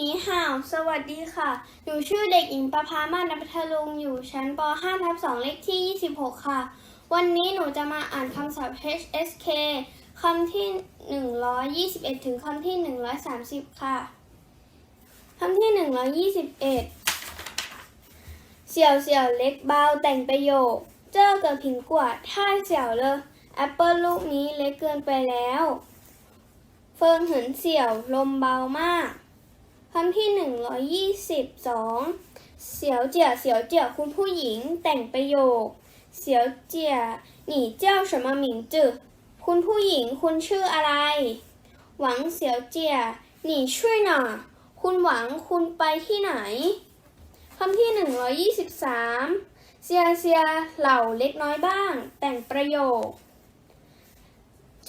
นีห่าว สวัสดีค่ะ หนูชื่อเด็กหญิงประภามานัพัทลุงอยู่ชั้นป .5 ทับ2เลขที่ 26 ค่ะ วันนี้หนูจะมาอ่านคำศัพท์ HSK คำที่ 121 ถึงคำที่ 130 ค่ะ คำที่ 121 เสี่ยวเสี่ยวเล็กเบาแต่งประโยค เจ้าเกิดผิงกว่าท่าเสี่ยวเลยแอปเปิลลูกนี้เล็กเกินไปแล้ว เฟิงเหินเสี่ยวลมเบามาก คำที่หนึ่งร้อยยี่สิบสองเสียวเจี๋ยเสียวเจี๋ยคุณผู้หญิงแต่งประโยค เสียวเจี๋ย你叫什么名字คุณผู้หญิงคุณชื่ออะไร หวังเสียวเจี๋ย你去哪คุณหวังคุณไปที่ไหน คำที่หนึ่งร้อยยี่สิบสามเซียเซียเหล่าเล็กน้อยบ้าง แต่งประโยค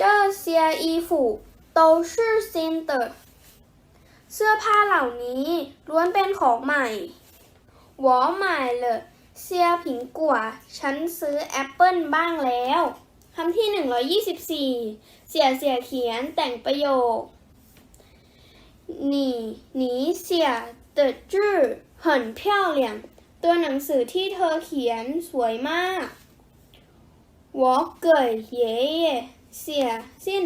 这些衣服都是新的 เสื้อผ้าเหล่านี้ล้วนเป็นของใหม่หวอใหม่เลยเซียผิงกัวฉันซื้อแอปเปิลบ้างแล้วคำที่ 124 เสียเสียเขียนแต่งประโยคหนีหนีเสียเตอจื้อเหินเพีหลี่ยมตัวหนังสือที่เธอเขียนสวยมากวอเกยเย่เสียสิ้น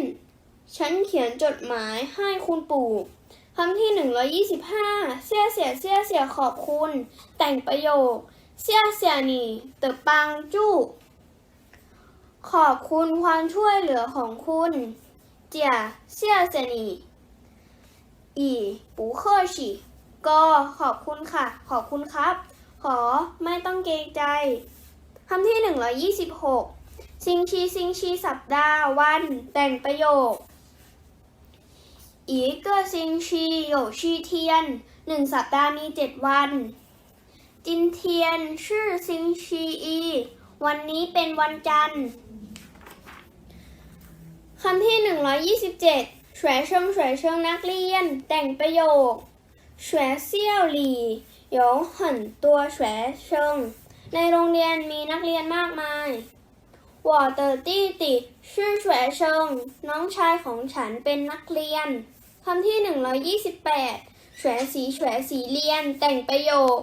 ฉันเขียนจดหมายให้คุณปู่ คำที่ 125 เสียเสียเสียเสียขอบคุณ แต่งประโยค เสียเสียนี่เตอปังจู้ขอบคุณความช่วยเหลือของคุณ เจียเสียเสียนี่อีปูเคอร์ชิก็ขอบคุณค่ะ ขอบคุณครับ ขอไม่ต้องเกรงใจคำที่ 126 ซิงชีซิงชีสัปดาห์วัน แต่งประโยค 一个星期有七天หนึ่งสัปดาห์มีเจ็ดวันจินเทียนชื่อซิงชีอีวันนี้เป็นวันจันทร์คำที่ 127ฉวยเชิงฉวยเชิงนักเรียน แต่งประโยคฉวยเซี่ยวหลี่有很多学生ในโรงเรียนมีนักเรียนมากมาย วอเตอร์ตี้ติชื่อแฉเชิง น้องชายของฉันเป็นนักเรียน คำที่ 128แฉวสีแฉสีเรียน แต่งประโยค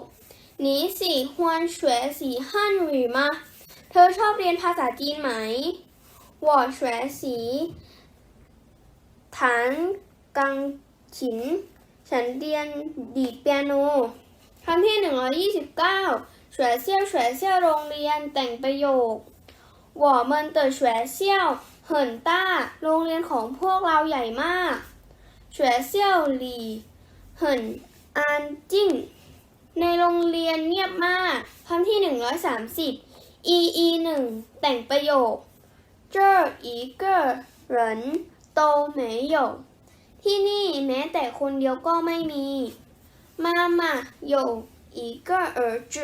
นี้สี่ฮวนแฉสีฮันหรือมา เธอชอบเรียนภาษาจีนไหมวอแฉวสีฐานกังขิน ฉันเรียนดีเปียโนคำที่ 129แฉวเซี่ยวแฉเซี่ยวโรงเรียนแต่งประโยค 我们的学校很大โรงเรียนของพวกเราใหญ่มาก 学校里很安静ในโรงเรียนเงียบมากคำที่ 130 e e 1แต่งประโยค这一个人都没有ที่นี่แม้แต่คนเดียวก็ไม่มีมามา有一个儿子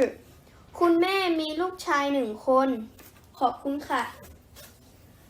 คุณแม่มีลูกชายหนึ่งคน ขอบคุณค่ะ